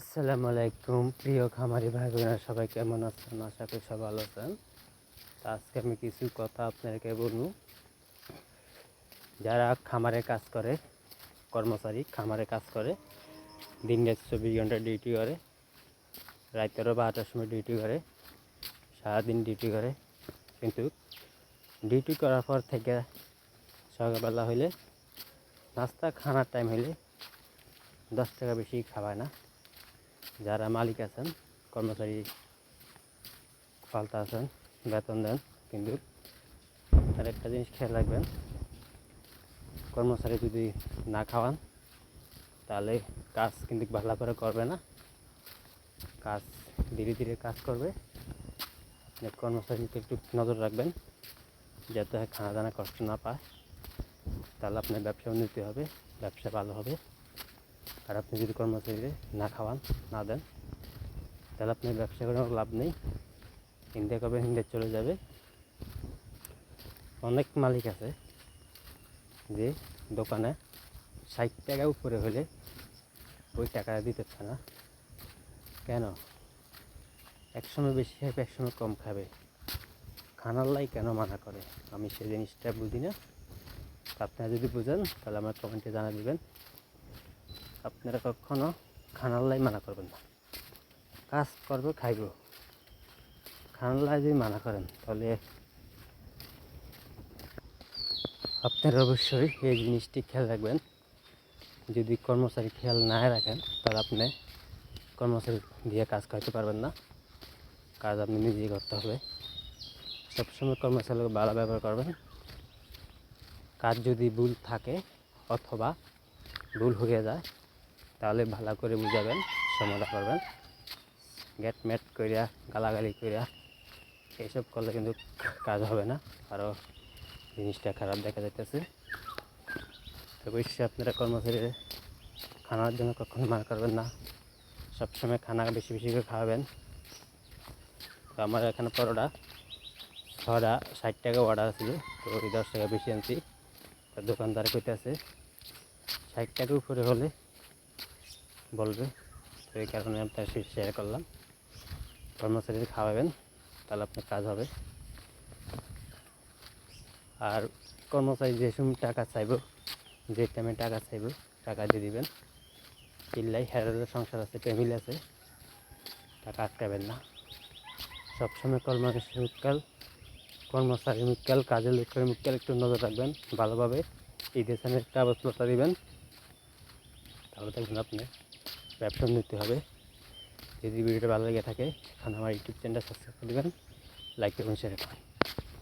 আসসালামু আলাইকুম প্রিয় খামারি ভাই বোনেরা সবাই কেমন আছেন? আশা করি সব ভালো আছেন। আজকে আমি কিছু কথা আপনাদেরকে বলব। যারা খামারে কাজ করে, কর্মচারী খামারে কাজ করে, দিন চব্বিশ ঘণ্টা ডিউটি করে, রাতেরও বারোটার সময় ডিউটি করে, সারাদিন ডিউটি করে। কিন্তু ডিউটি করার পর থেকে সকালবেলা হইলে নাস্তা খানার টাইম হইলে দশ টাকা বেশি খাওয়ায় না। যারা মালিক আছেন, কর্মচারী ফালতা আছেন, বেতন দেন, কিন্তু আর একটা জিনিস খেয়াল রাখবেন, কর্মচারী যদি না খাওয়ান, তাহলে কাজ কিন্তু ভালো করে করবে না। কাজ ধীরে ধীরে কাজ করবে। যে কর্মচারীকে একটু নজর রাখবেন, যাতে খানা দানা কষ্ট না পায়। তাহলে আপনার ব্যবসা উন্নতি হবে, ব্যবসা ভালো হবে। আর আপনি যদি কর্মচারীদের না খাওয়ান, না দেন, তাহলে আপনার ব্যবসা করে লাভ নেই। হিন্দে কবে হিন্দে চলে যাবে? অনেক মালিক আছে যে দোকানে ষাট টাকা উপরে হলে ওই টাকা দিতে পারে না। কেন? একসময় বেশি খাবে একসময় কম খাবে। খানার লাই কেন মানা করে? আমি সেই জিনিসটা বুঝি না। আপনারা যদি বুঝেন, তাহলে আমার কমেন্টে জানা দিবেন। আপনারা কখনো খানার লাই মানা করবেন না। কাজ করবে, খাইব। খানার লাই যদি মানা করেন, তাহলে আপনারা অবশ্যই এই জিনিসটি খেয়াল রাখবেন। যদি কর্মচারী খেয়াল না রাখেন, তাহলে আপনি কর্মচারী দিয়ে কাজ করতে পারবেন না। কাজ আপনি নিজেই করতে হবে। সবসময় কর্মচারীকে ভালো ব্যবহার করবেন। কাজ যদি ভুল থাকে অথবা ভুল হয়ে যায় তাহলে ভালো করে বুঝাবেন, সমাধান করবেন। গেট ম্যাট করিয়া গালাগালি করিয়া এইসব করলে কিন্তু কাজ হবে না। আরও জিনিসটা খারাপ দেখা যাইতেছে। তো অবশ্যই আপনারা কর্মচারী খানার জন্য কখনো মার করবেন না। সবসময় খানা বেশি বেশি করে খাওয়াবেন। তো আমার এখানে পরোটা ছটা ষাট টাকা অর্ডার ছিল। তো ওই দশ টাকা বেশি আনছি। দোকানদার কইতে আছে ষাট টাকা উপরে হলে বলবে। তো এই কারণে আপনার শেয়ার করলাম। কর্মচারী খাওয়াবেন, তাহলে আপনার কাজ হবে। আর কর্মচারী যে সময় টাকা চাইব, যে টাইমে টাকা চাইব, টাকা দিয়ে দিবেন। চিল্লাই হেরাদের সংসার আছে ফ্যামিলি আছে। টাকা আটকাবেন না। সবসময় কর্মচারী মিক্কাল কর্মচারী মিক্কাল কাজের লোকের মিক্কাল একটু নজর রাখবেন, ভালোভাবে। ঈদের সামনে কাগজপত্র দিবেন। তাহলে দেখবেন আপনি ব্যবসা নিতে হবে। যদি ভিডিওটা ভালো লেগে থাকে এখানে আমার ইউটিউব চ্যানেলটা সাবস্ক্রাইব করে দেবেন লাইক এবং শেয়ার করবেন